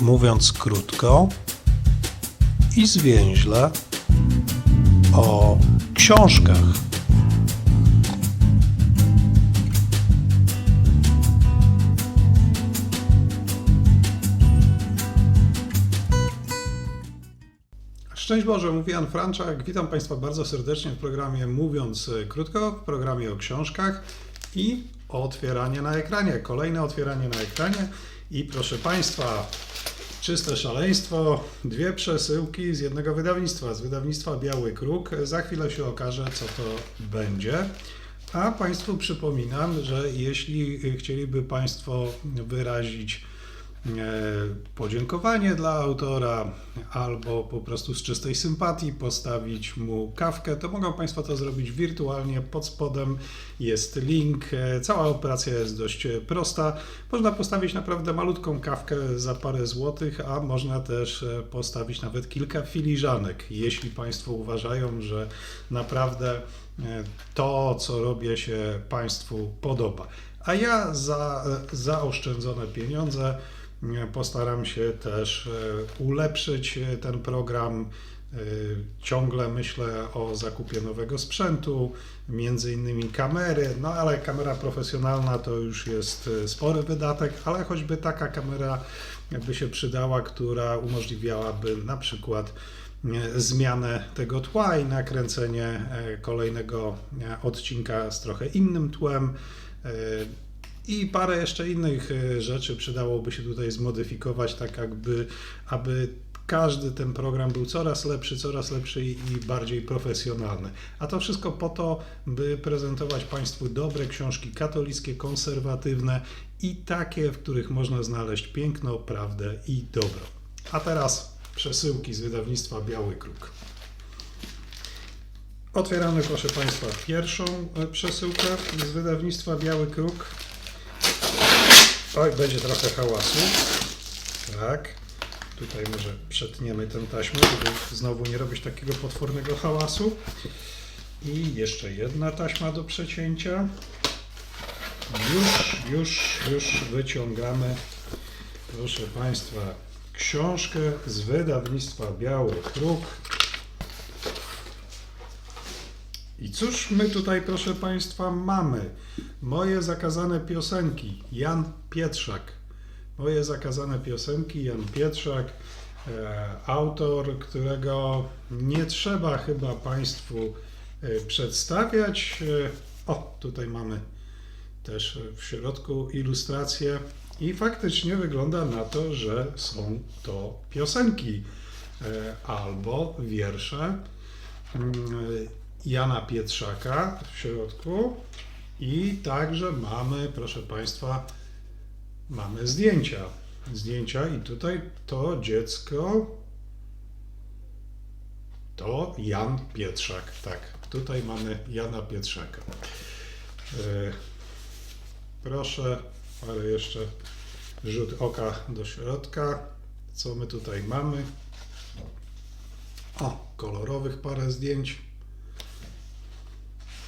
mówiąc krótko i zwięźle, o książkach. Szczęść Boże, mówi Jan Franczak. Witam Państwa bardzo serdecznie w programie Mówiąc Krótko, w programie o książkach i otwieranie na ekranie. Kolejne otwieranie na ekranie. I proszę Państwa, czyste szaleństwo, dwie przesyłki z jednego wydawnictwa, z wydawnictwa Biały Kruk. Za chwilę się okaże, co to będzie. A Państwu przypominam, że jeśli chcieliby Państwo wyrazić podziękowanie dla autora albo po prostu z czystej sympatii postawić mu kawkę, to mogą Państwo to zrobić wirtualnie. Pod spodem jest link. E, Cała operacja jest dość e, prosta. Można postawić naprawdę malutką kawkę za parę złotych, a można też e, postawić nawet kilka filiżanek, jeśli Państwo uważają, że naprawdę e, to, co robię, się Państwu podoba. A ja za e, zaoszczędzone pieniądze e, postaram się też e, ulepszyć e, ten program. E, Ciągle myślę o zakupie nowego sprzętu, między innymi kamery, no ale kamera profesjonalna to już jest spory wydatek, ale choćby taka kamera by się przydała, która umożliwiałaby na przykład zmianę tego tła i nakręcenie kolejnego odcinka z trochę innym tłem. I parę jeszcze innych e, rzeczy przydałoby się tutaj zmodyfikować, tak jakby, aby każdy ten program był coraz lepszy, coraz lepszy i i bardziej profesjonalny. A to wszystko po to, by prezentować Państwu dobre książki katolickie, konserwatywne i takie, w których można znaleźć piękno, prawdę i dobro. A teraz przesyłki z wydawnictwa Biały Kruk. Otwieramy, proszę Państwa, pierwszą e, przesyłkę z wydawnictwa Biały Kruk. Oj, będzie trochę hałasu. Tak. Tutaj może przetniemy tę taśmę, żeby znowu nie robić takiego potwornego hałasu. I jeszcze jedna taśma do przecięcia. Już, już, już wyciągamy, proszę Państwa, książkę z wydawnictwa Biały Kruk. I cóż my tutaj, proszę Państwa, mamy? Moje zakazane piosenki, Jan Pietrzak. Moje zakazane piosenki, Jan Pietrzak, e, autor, którego nie trzeba chyba Państwu e, przedstawiać. E, o, tutaj mamy też w środku ilustrację i faktycznie wygląda na to, że są to piosenki e, albo wiersze. Mm, Jana Pietrzaka w środku i także mamy, proszę Państwa, mamy zdjęcia. Zdjęcia i tutaj to dziecko to Jan Pietrzak. Tak, tutaj mamy Jana Pietrzaka. E, Proszę, ale jeszcze rzut oka do środka. Co my tutaj mamy? O, kolorowych parę zdjęć.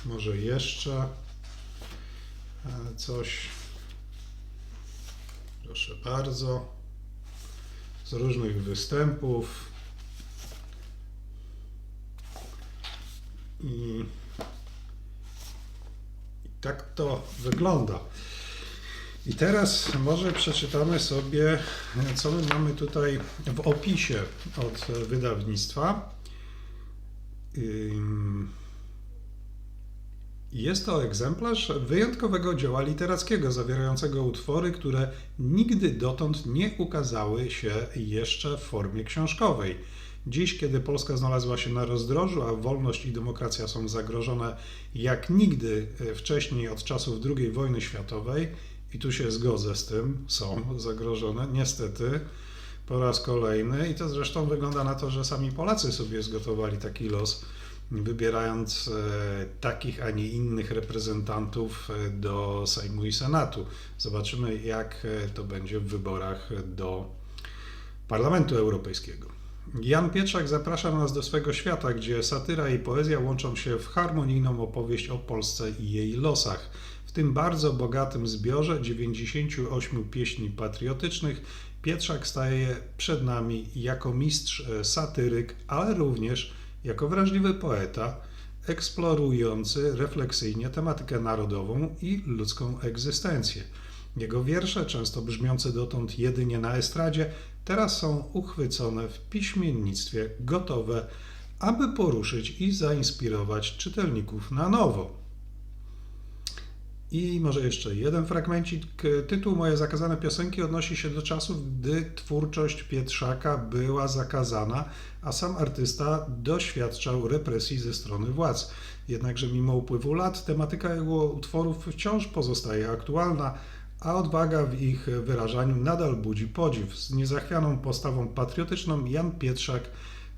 Może jeszcze e, coś. Proszę bardzo. Z różnych występów. I, tak to wygląda. I teraz może przeczytamy sobie, co my mamy tutaj w opisie od wydawnictwa. Ym, jest to egzemplarz wyjątkowego dzieła literackiego, zawierającego utwory, które nigdy dotąd nie ukazały się jeszcze w formie książkowej. Dziś, kiedy Polska znalazła się na rozdrożu, a wolność i demokracja są zagrożone jak nigdy e, wcześniej od czasów II wojny światowej, i tu się zgodzę z tym, są zagrożone, niestety, po raz kolejny. I to zresztą wygląda na to, że sami Polacy sobie zgotowali taki los wybierając e, takich, a nie innych reprezentantów e, do Sejmu i Senatu. Zobaczymy, jak e, to będzie w wyborach do Parlamentu Europejskiego. Jan Pietrzak zaprasza nas do swego świata, gdzie satyra i poezja łączą się w harmonijną opowieść o Polsce i jej losach. W tym bardzo bogatym zbiorze 98 pieśni patriotycznych Pietrzak staje przed nami jako mistrz satyryk, ale również jako wrażliwy poeta, eksplorujący refleksyjnie tematykę narodową i ludzką egzystencję. Jego wiersze, często brzmiące dotąd jedynie na estradzie, teraz są uchwycone w piśmiennictwie, gotowe, aby poruszyć i zainspirować czytelników na nowo. I może jeszcze jeden fragmencik. Tytuł Moje zakazane piosenki odnosi się do czasów, gdy twórczość Pietrzaka była zakazana, a sam artysta doświadczał represji ze strony władz. Jednakże mimo upływu lat tematyka jego utworów wciąż pozostaje aktualna, a odwaga w ich wyrażaniu nadal budzi podziw. Z niezachwianą postawą patriotyczną Jan Pietrzak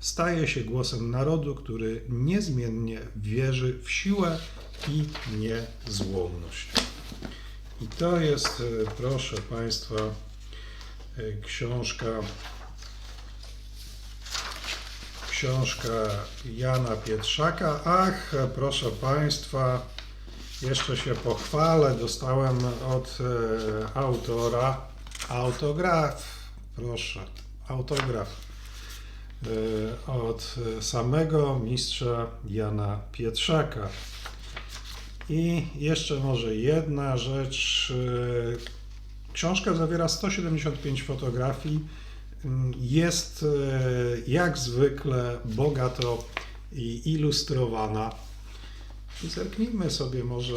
staje się głosem narodu, który niezmiennie wierzy w siłę i niezłomność. I to jest, e, proszę Państwa, e, książka książka Jana Pietrzaka. Ach, proszę Państwa, jeszcze się pochwalę. Dostałem od e, autora autograf. Proszę, autograf od samego mistrza Jana Pietrzaka. I jeszcze może jedna rzecz. e, Książka zawiera 175 fotografii. Mm, Jest e, jak zwykle bogato ilustrowana. I zerknijmy sobie może.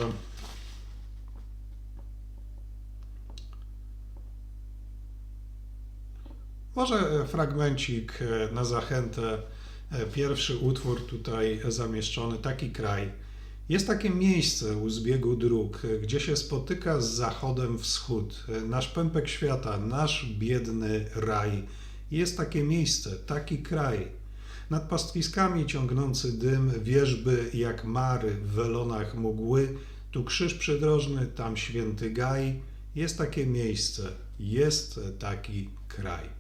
Może fragmencik e, na zachętę. E, Pierwszy utwór tutaj zamieszczony, taki kraj. Jest takie miejsce u zbiegu dróg, e, gdzie się spotyka z zachodem wschód. E, Nasz pępek świata, nasz biedny raj. Jest takie miejsce, taki kraj. Nad pastwiskami ciągnący dym, wierzby jak mary w welonach mgły, tu krzyż przydrożny, tam święty gaj. Jest takie miejsce, jest taki kraj.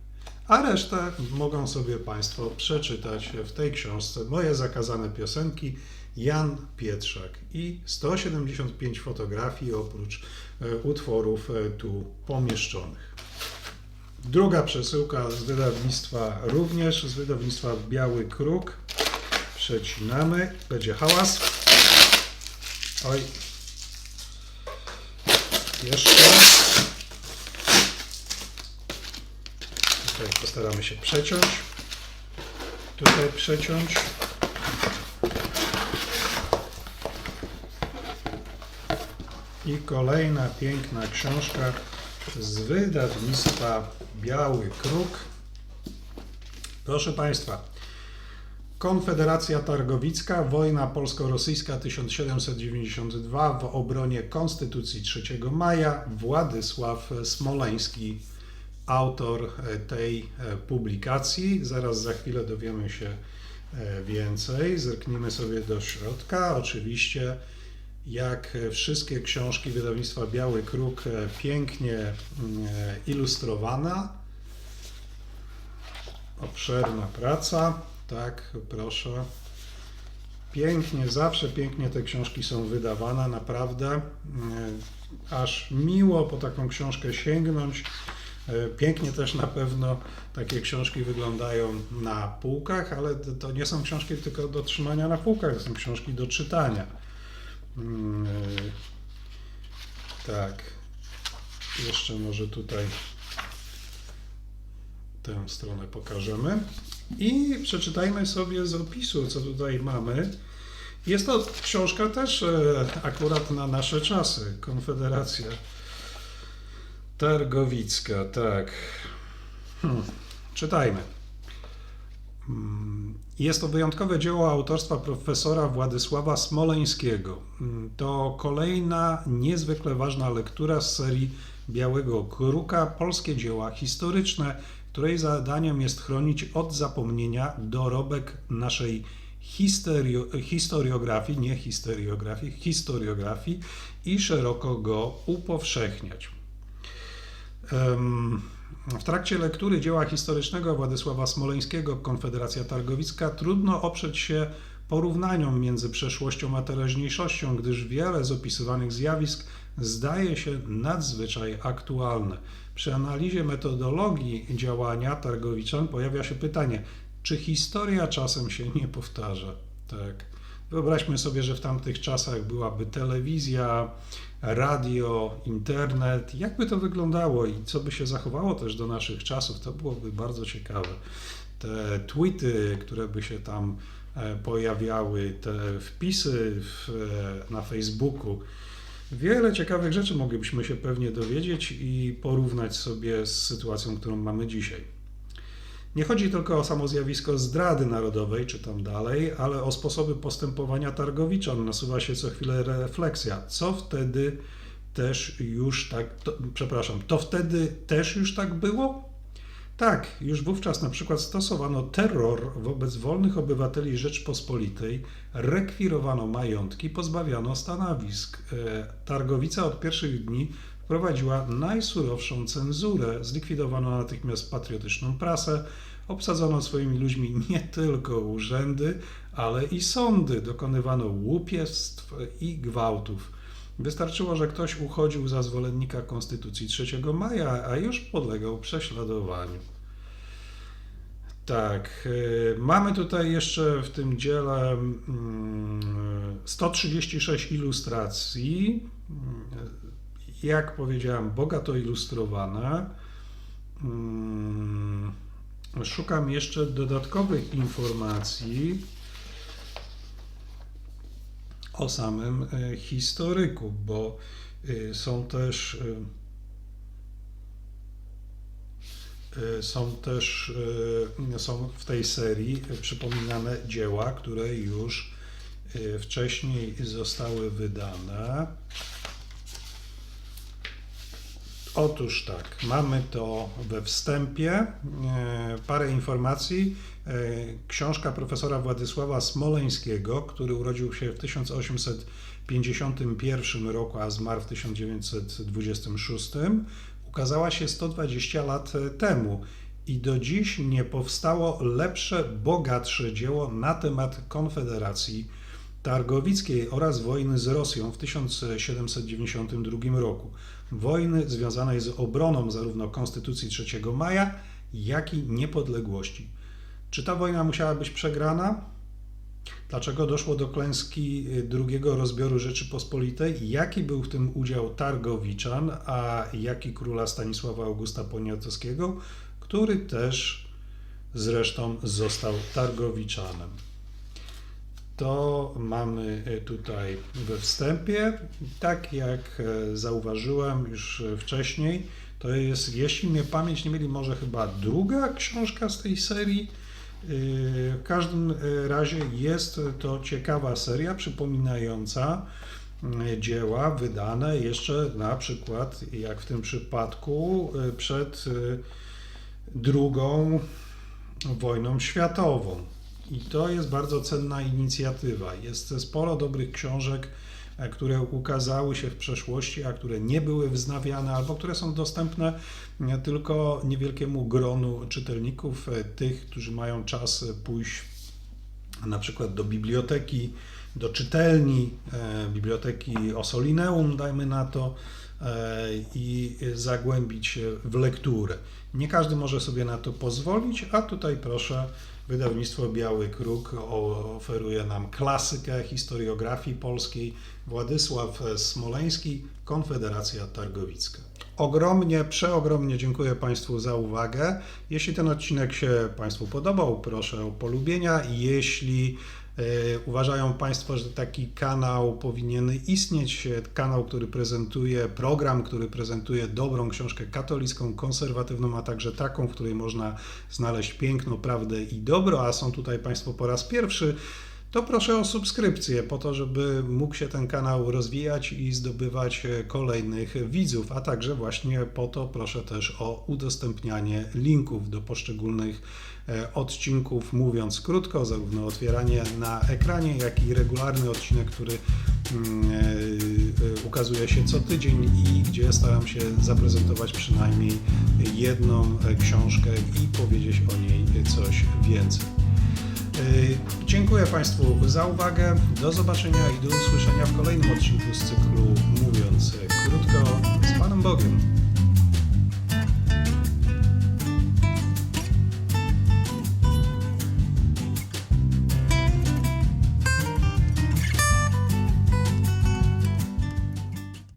A resztę mogą sobie Państwo przeczytać w tej książce Moje zakazane piosenki Jan Pietrzak i 175 fotografii oprócz e, utworów e, tu pomieszczonych. Druga przesyłka z wydawnictwa również, z wydawnictwa Biały Kruk. Przecinamy, będzie hałas. Oj. Jeszcze. Tutaj postaramy się przeciąć. Tutaj przeciąć. I kolejna piękna książka z wydawnictwa Biały Kruk. Proszę Państwa, Konfederacja Targowicka, wojna polsko-rosyjska 1792 w obronie Konstytucji 3 maja, Władysław Smoleński, autor e, tej e, publikacji. Zaraz za chwilę dowiemy się e, więcej. Zerknijmy sobie do środka. Oczywiście, jak wszystkie książki wydawnictwa Biały Kruk, pięknie ilustrowana. Obszerna praca, tak, proszę. Pięknie, zawsze pięknie te książki są wydawane, naprawdę. Aż miło po taką książkę sięgnąć. E, Pięknie też na pewno takie książki wyglądają na półkach, ale to- nie są książki tylko do trzymania na półkach, to są książki do czytania. Mm, e, Tak. Jeszcze może tutaj tę stronę pokażemy. I przeczytajmy sobie z opisu, co tutaj mamy. Jest to książka też e, akurat na nasze czasy. Konfederacja Targowicka, tak. Hmm. Czytajmy. Mm, Jest to wyjątkowe dzieło autorstwa profesora Władysława Smoleńskiego. Mm, To kolejna niezwykle ważna lektura z serii Białego Kruka, polskie dzieła historyczne, której zadaniem jest chronić od zapomnienia dorobek naszej histerio, historiografii, nie histeriografii, historiografii i szeroko go upowszechniać. W trakcie lektury dzieła historycznego Władysława Smoleńskiego Konfederacja Targowicka trudno oprzeć się porównaniom między przeszłością a teraźniejszością, gdyż wiele z opisywanych zjawisk zdaje się nadzwyczaj aktualne. Przy analizie metodologii działania Targowiczan pojawia się pytanie, czy historia czasem się nie powtarza? Tak. Wyobraźmy sobie, że w tamtych czasach byłaby telewizja, radio, internet. Jakby to wyglądało i co by się zachowało też do naszych czasów, to byłoby bardzo ciekawe. Te tweety, które by się tam e, pojawiały, te wpisy w, e, na Facebooku. Wiele ciekawych rzeczy moglibyśmy się pewnie dowiedzieć i porównać sobie z sytuacją, którą mamy dzisiaj. Nie chodzi tylko o samo zjawisko zdrady narodowej, czy tam dalej, ale o sposoby postępowania targowiczan. Nasuwa się co chwilę refleksja. Co wtedy też już tak, to, przepraszam, to wtedy też już tak było? Tak, już wówczas na przykład stosowano terror wobec wolnych obywateli Rzeczpospolitej, rekwirowano majątki, pozbawiano stanowisk. E, Targowica od pierwszych dni wprowadziła najsurowszą cenzurę, zlikwidowano natychmiast patriotyczną prasę, obsadzono swoimi ludźmi nie tylko urzędy, ale i sądy, dokonywano łupiestw i gwałtów. Wystarczyło, że ktoś uchodził za zwolennika Konstytucji 3 maja, a już podlegał prześladowaniu. Tak, y, mamy tutaj jeszcze w tym dziele mm, 136 ilustracji. Jak powiedziałem, bogato ilustrowane. Mm, Szukam jeszcze dodatkowych informacji o samym e, historyku, bo e, są też e, są też są w tej serii przypominane dzieła, które już wcześniej zostały wydane. Otóż tak, mamy to we wstępie, e, parę informacji. E, Książka profesora Władysława Smoleńskiego, który urodził się w 1851 roku, a zmarł w 1926, ukazała się 120 lat temu i do dziś nie powstało lepsze, bogatsze dzieło na temat Konfederacji Targowickiej oraz wojny z Rosją w 1792 roku wojny związanej z obroną zarówno Konstytucji 3 maja, jak i niepodległości. Czy ta wojna musiała być przegrana? Dlaczego doszło do klęski drugiego rozbioru Rzeczypospolitej? Jaki był w tym udział Targowiczan, a jaki króla Stanisława Augusta Poniatowskiego, który też zresztą został Targowiczanem? To mamy tutaj we wstępie. Tak jak e, zauważyłem już wcześniej, to jest, jeśli mnie pamięć nie mieli, może chyba druga książka z tej serii. E, W każdym razie jest to ciekawa seria przypominająca e, dzieła wydane jeszcze na przykład, jak w tym przypadku, przed drugą wojną światową. I to jest bardzo cenna inicjatywa. Jest sporo dobrych książek, e, które ukazały się w przeszłości, a które nie były wznawiane, albo które są dostępne e, tylko niewielkiemu gronu czytelników, e, tych, którzy mają czas pójść na przykład do biblioteki, do czytelni, biblioteki Osolineum, dajmy na to, i zagłębić się w lekturę. Nie każdy może sobie na to pozwolić, a tutaj proszę Wydawnictwo Biały Kruk oferuje nam klasykę historiografii polskiej Władysław Smoleński, Konfederacja Targowicka. Ogromnie, przeogromnie dziękuję Państwu za uwagę. Jeśli ten odcinek się Państwu podobał, proszę o polubienia. Jeśli E, uważają Państwo, że taki kanał powinien istnieć, kanał, który prezentuje program, który prezentuje dobrą książkę katolicką, konserwatywną, a także taką, w której można znaleźć piękno, prawdę i dobro, a są tutaj Państwo po raz pierwszy to proszę o subskrypcję po to, żeby mógł się ten kanał rozwijać i zdobywać kolejnych widzów, a także właśnie po to proszę też o udostępnianie linków do poszczególnych e, odcinków, mówiąc krótko, zarówno otwieranie na ekranie, jak i regularny odcinek, który mm, e, e, ukazuje się co tydzień i gdzie staram się zaprezentować przynajmniej jedną książkę i powiedzieć o niej coś więcej. Dziękuję Państwu za uwagę. Do zobaczenia i do usłyszenia w kolejnym odcinku z cyklu Mówiąc Krótko z Panem Bogiem.